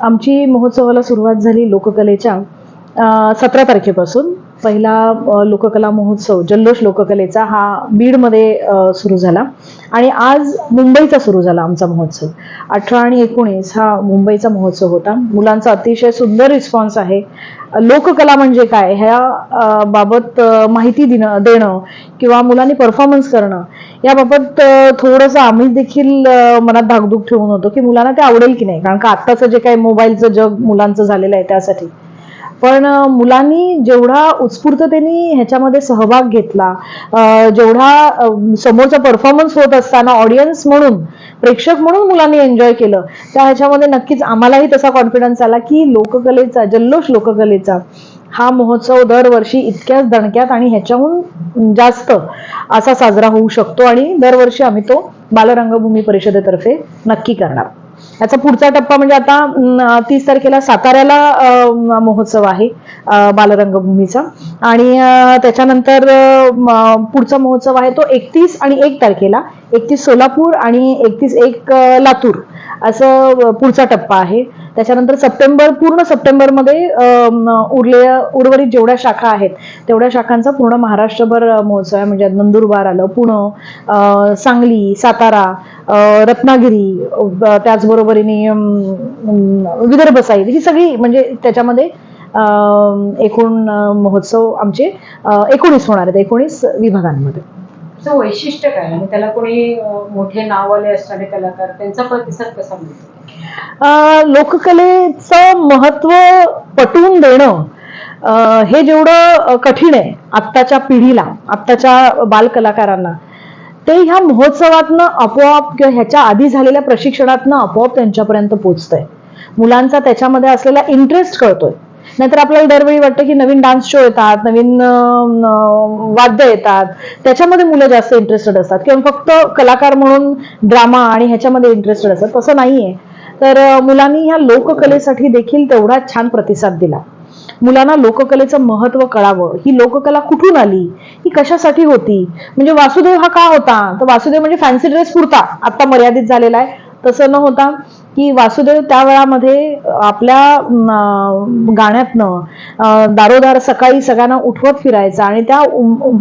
आमची महोत्सवाला सुरुवात झाली लोककलेच्या. सतरा तारखेपासून पहिला लोककला महोत्सव जल्लोष लोककलेचा हा बीडमध्ये सुरू झाला. आणि आज मुंबईचा सुरू झाला आमचा महोत्सव. अठरा आणि एकोणीस हा मुंबईचा महोत्सव होता. मुलांचा अतिशय सुंदर रिस्पॉन्स आहे. लोककला म्हणजे काय? ह्या बाबत माहिती देणं देणं किंवा मुलांनी परफॉर्मन्स करणं याबाबत थोडंसं आम्ही देखील मनात धाकधूक ठेवून होतो की मुलांना ते आवडेल की नाही? कारण का आत्ताचं जे काही मोबाईलचं जग मुलांचं झालेलं आहे त्यासाठी. पण मुलांनी जेवढा उत्स्फूर्ततेने ह्याच्यामध्ये सहभाग घेतला जेवढा समोरचा परफॉर्मन्स होत असताना ऑडियन्स म्हणून प्रेक्षक म्हणून मुलांनी एन्जॉय केलं त्या ह्याच्यामध्ये नक्कीच आम्हालाही तसा कॉन्फिडन्स आला की लोककलेचा जल्लोष लोककलेचा हा महोत्सव दरवर्षी इतक्याच दणक्यात आणि ह्याच्याहून जास्त असा साजरा होऊ शकतो आणि दरवर्षी आम्ही तो बालरंगभूमी परिषदेतर्फे नक्की करणार. याचा पुढचा टप्पा म्हणजे आता तीस तारखेला साताऱ्याला महोत्सव आहे बालरंगभूमीचा. आणि त्याच्यानंतर पुढचा महोत्सव आहे तो एकतीस आणि एक तारखेला. एकतीस सोलापूर आणि एकतीस एक लातूर. असं पुढचा टप्पा आहे. त्याच्यानंतर सप्टेंबर पूर्ण सप्टेंबरमध्ये उरलेल्या उरले उर्वरित जेवढ्या शाखा आहेत तेवढ्या शाखांचा पूर्ण महाराष्ट्रभर महोत्सव आहे. म्हणजे नंदुरबार आलं पुणं सांगली सातारा रत्नागिरी त्याचबरोबरीने विदर्भ साईड ही सगळी म्हणजे त्याच्यामध्ये एकूण महोत्सव आमचे एकोणीस होणार आहेत एकोणीस विभागांमध्ये. त्याचं वैशिष्ट्य काय? आणि त्याला कोणी मोठे नाववाले असणारे कलाकार त्यांचा प्रतिसाद कसा मिळतो? लोककलेचं महत्त्व पटवून देणं हे जेवढं कठीण आहे आत्ताच्या पिढीला आत्ताच्या बालकलाकारांना ते ह्या महोत्सवातनं आपोआप किंवा ह्याच्या आधी झालेल्या प्रशिक्षणातनं आपोआप त्यांच्यापर्यंत पोचतंय. मुलांचा त्याच्यामध्ये असलेला इंटरेस्ट कळतोय. नाहीतर आपल्याला दरवेळी वाटतं की नवीन डान्स शो येतात नवीन वाद्य येतात. त्याच्यामध्ये मुलं जास्त इंटरेस्टेड असतात. किंवा फक्त कलाकार म्हणून ड्रामा आणि ह्याच्यामध्ये इंटरेस्टेड असतात. तसं नाहीये. तर मुलांनी ह्या लोककलेसाठी देखील तेवढा छान प्रतिसाद दिला. मुलांना लोककलेचं महत्त्व कळावं. ही लोककला कुठून आली? ही कशासाठी होती? म्हणजे वासुदेव हा का होता? तर वासुदेव म्हणजे फॅन्सी ड्रेस पुरता आता मर्यादित झालेला आहे. तसं न होता. की वासुदेव त्या वेळामध्ये आपल्या गाण्यातनं दारोदार सकाळी सगळ्यांना उठवत फिरायचा आणि त्या उम-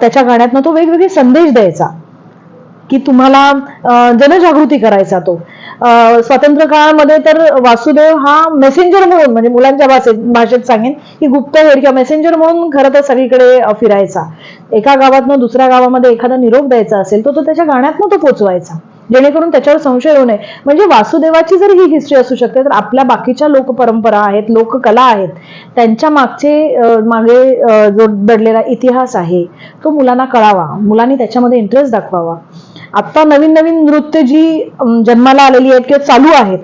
त्याच्या गाण्यातनं तो वेगवेगळे संदेश द्यायचा. की तुम्हाला जनजागृती करायचा तो. स्वातंत्र्य काळामध्ये तर वासुदेव हा मेसेंजर म्हणून म्हणजे मुलांच्या भाषेत भाषेत सांगेन की गुप्तहेर किंवा मेसेंजर म्हणून खरं तर सगळीकडे फिरायचा. एका गावातनं दुसऱ्या गावामध्ये एखादा निरोप द्यायचा असेल तर तो त्याच्या गाण्यातनं तो पोचवायचा. जेणेकरून त्याच्यावर संशय येऊ नये. म्हणजे वासुदेवाची जर ही हिस्ट्री असू शकते तर आपल्या बाकीच्या लोकपरंपरा आहेत लोककला आहेत त्यांच्या मागचे मागे जो दडलेला इतिहास आहे तो मुलांना कळावा. मुलांनी त्याच्यामध्ये इंटरेस्ट दाखवावा. आत्ता नवीन नवीन नृत्य जी जन्माला आलेली आहेत किंवा चालू आहेत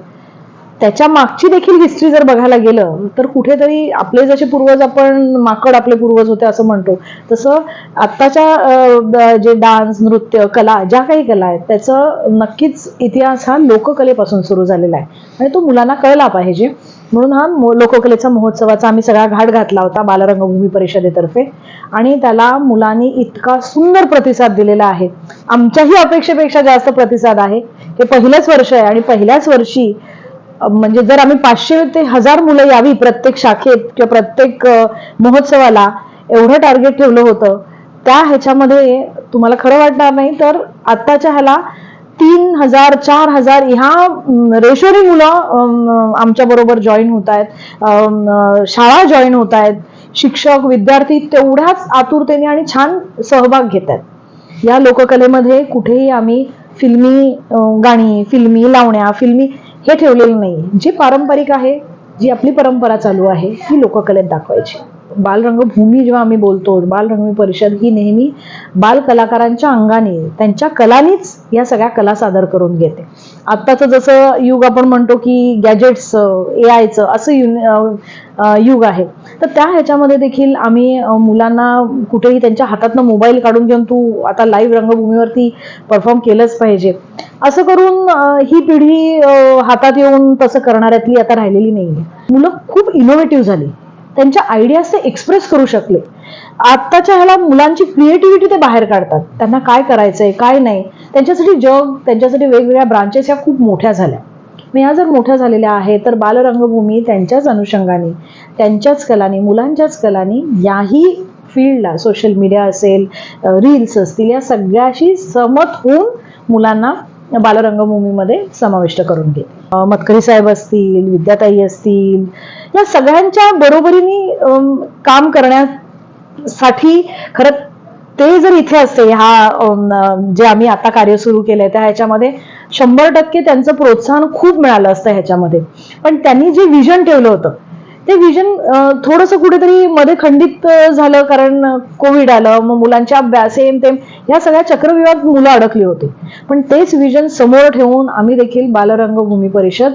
त्याच्या मागची देखील हिस्ट्री जर बघायला गेलं तर कुठेतरी आपले जसे पूर्वज आपण माकड आपले पूर्वज होते असं म्हणतो. तसं आत्ताच्या जे डान्स नृत्य कला ज्या काही कला आहेत त्याचं नक्कीच इतिहास हा लोककलेपासून सुरू झालेला आहे. आणि तो मुलांना कळला पाहिजे. म्हणून हा मो- लोककलेचा महोत्सवाचा आम्ही सगळा घाट घातला होता बालरंगभूमी परिषदेतर्फे. आणि त्याला मुलांनी इतका सुंदर प्रतिसाद दिलेला आहे. आमच्याही अपेक्षेपेक्षा जास्त प्रतिसाद आहे. हे पहिलंच वर्ष आहे आणि पहिल्याच वर्षी म्हणजे जर आम्ही पाचशे ते हजार मुलं यावी प्रत्येक शाखेत किंवा प्रत्येक महोत्सवाला एवढं टार्गेट ठेवलं होतं त्या ह्याच्यामध्ये तुम्हाला खरं वाटणार नाही तर आत्ताच्या ह्याला तीन हजार चार हजार ह्या रेशोरी मुलं आमच्या बरोबर जॉईन होत आहेत शाळा जॉईन होत आहेत शिक्षक विद्यार्थी तेवढ्याच आतुरतेने आणि छान सहभाग घेत आहेत. या लोककलेमध्ये कुठेही आम्ही फिल्मी गाणी फिल्मी लावण्या फिल्मी हे ठेवलेलं नाही. जे पारंपरिक आहे जी आपली परंपरा चालू आहे ही लोककलेत दाखवायची. बालरंगभूमी जेव्हा आम्ही बोलतो बालरंगभूमी परिषद ही नेहमी बाल कलाकारांच्या अंगाने त्यांच्या कलानीच या सगळ्या कला सादर करून घेते. आत्ताचं जसं युग आपण म्हणतो की गॅजेट्सचं ए आयचं असं युग आहे. तर त्या ह्याच्यामध्ये देखील आम्ही मुलांना कुठेही त्यांच्या हातातनं मोबाईल काढून घेऊन तू आता लाईव्ह रंगभूमीवरती परफॉर्म केलंच पाहिजे. असं करून ही पिढी हातात येऊन तसं करणाऱ्यातली आता राहिलेली नाही आहे मुलं खूप इनोव्हेटिव्ह झाली. त्यांच्या आयडियाज ते एक्सप्रेस करू शकले. आत्ताच्या ह्याला मुलांची क्रिएटिव्हिटी ते बाहेर काढतात. त्यांना काय करायचंय काय नाही. त्यांच्यासाठी जग त्यांच्यासाठी वेगवेगळ्या ब्रांचेस ह्या खूप मोठ्या झाल्या. मग या जर मोठ्या झालेल्या आहेत तर बालरंगभूमी त्यांच्याच अनुषंगाने त्यांच्याच कलाने मुलांच्याच कलानी याही फील्डला सोशल मीडिया असेल रील्स असतील या सगळ्याशी सहमत होऊन मुलांना बालरंगभूमीमध्ये समाविष्ट करून घे मतकरी साहेब असतील विद्याताई असतील या सगळ्यांच्या बरोबरीने अं, काम करण्यासाठी खरं ते जर इथे असते ह्या जे आम्ही आता कार्य सुरू केलंय त्या ह्याच्यामध्ये शंभर टक्के त्यांचं प्रोत्साहन खूप मिळालं असतं ह्याच्यामध्ये. पण त्यांनी जे विजन ठेवलं होतं ते विजन थोडंसं कुठेतरी मध्ये खंडित झालं कारण कोविड आलं मग मुलांच्या अभ्यास सेम तेम या सगळ्या चक्रव्यूहात मुलं अडकली होती. पण तेच विजन समोर ठेवून आम्ही देखील बालरंगभूमी परिषद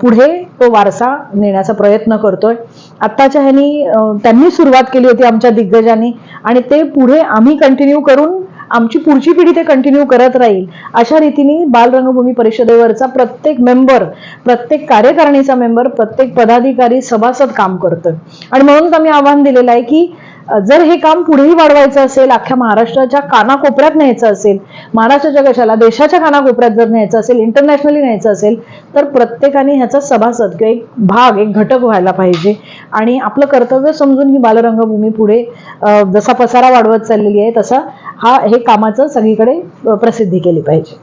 पुढे तो वारसा नेण्याचा प्रयत्न करतोय. आत्ताच्या ह्यांनी त्यांनी सुरुवात केली होती आमच्या दिग्गजांनी आणि ते पुढे आम्ही कंटिन्यू करून आमची पुढची पिढी ते कंटिन्यू करत राहील. अशा रीतीने बालरंगभूमी परिषदेवरचा प्रत्येक मेंबर प्रत्येक कार्यकारिणीचा मेंबर प्रत्येक पदाधिकारी सभासद काम करतोय. आणि म्हणूनच आम्ही आव्हान दिलेलं आहे की जर हे काम पुढेही वाढवायचं असेल अख्ख्या महाराष्ट्राच्या कानाकोपऱ्यात न्यायचं असेल महाराष्ट्राच्या कशाला देशाच्या कानाकोपऱ्यात जर न्यायचं असेल इंटरनॅशनली न्यायचं असेल तर प्रत्येकाने ह्याचा सभासद किंवा एक भाग एक घटक व्हायला पाहिजे. आणि आपलं कर्तव्य समजून ही बालरंगभूमी पुढे जसा पसारा वाढवत चाललेली आहे तसा हा हे कामाचं सगळीकडे प्रसिद्धी केली पाहिजे.